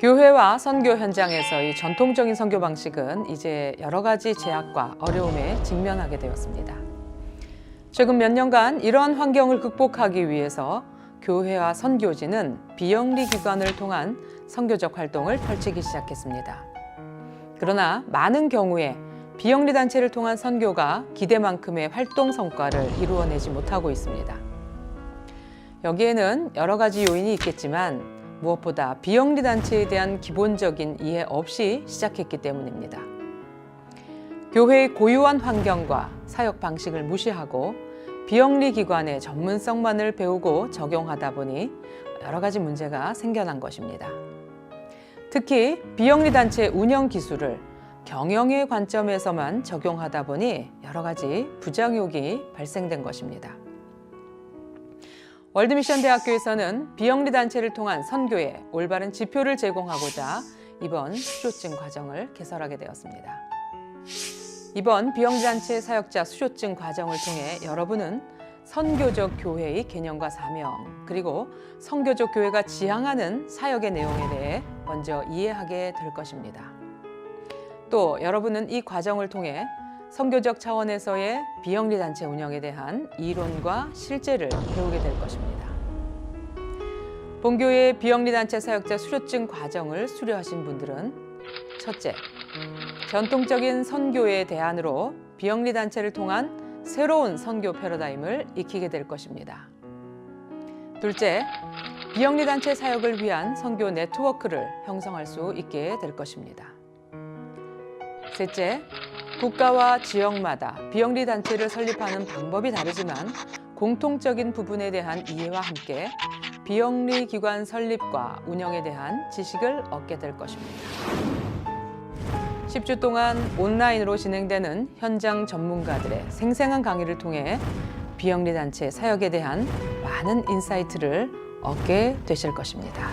교회와 선교 현장에서의 전통적인 선교 방식은 이제 여러 가지 제약과 어려움에 직면하게 되었습니다. 최근 몇 년간 이러한 환경을 극복하기 위해서 교회와 선교지는 비영리 기관을 통한 선교적 활동을 펼치기 시작했습니다. 그러나 많은 경우에 비영리 단체를 통한 선교가 기대만큼의 활동 성과를 이루어내지 못하고 있습니다. 여기에는 여러 가지 요인이 있겠지만 무엇보다 비영리 단체에 대한 기본적인 이해 없이 시작했기 때문입니다. 교회의 고유한 환경과 사역 방식을 무시하고 비영리 기관의 전문성만을 배우고 적용하다 보니 여러 가지 문제가 생겨난 것입니다. 특히 비영리 단체 운영 기술을 경영의 관점에서만 적용하다 보니 여러 가지 부작용이 발생된 것입니다. 월드미션 대학교에서는 비영리 단체를 통한 선교에 올바른 지표를 제공하고자 이번 수료증 과정을 개설하게 되었습니다. 이번 비영리 단체 사역자 수료증 과정을 통해 여러분은 선교적 교회의 개념과 사명 그리고 선교적 교회가 지향하는 사역의 내용에 대해 먼저 이해하게 될 것입니다. 또 여러분은 이 과정을 통해 선교적 차원에서의 비영리 단체 운영에 대한 이론과 실제를 배우게 될 것입니다. 본교의 비영리 단체 사역자 수료증 과정을 수료하신 분들은 첫째, 전통적인 선교의 대안으로 비영리 단체를 통한 새로운 선교 패러다임을 익히게 될 것입니다. 둘째, 비영리 단체 사역을 위한 선교 네트워크를 형성할 수 있게 될 것입니다. 셋째, 국가와 지역마다 비영리 단체를 설립하는 방법이 다르지만 공통적인 부분에 대한 이해와 함께 비영리 기관 설립과 운영에 대한 지식을 얻게 될 것입니다. 10주 동안 온라인으로 진행되는 현장 전문가들의 생생한 강의를 통해 비영리 단체 사역에 대한 많은 인사이트를 얻게 되실 것입니다.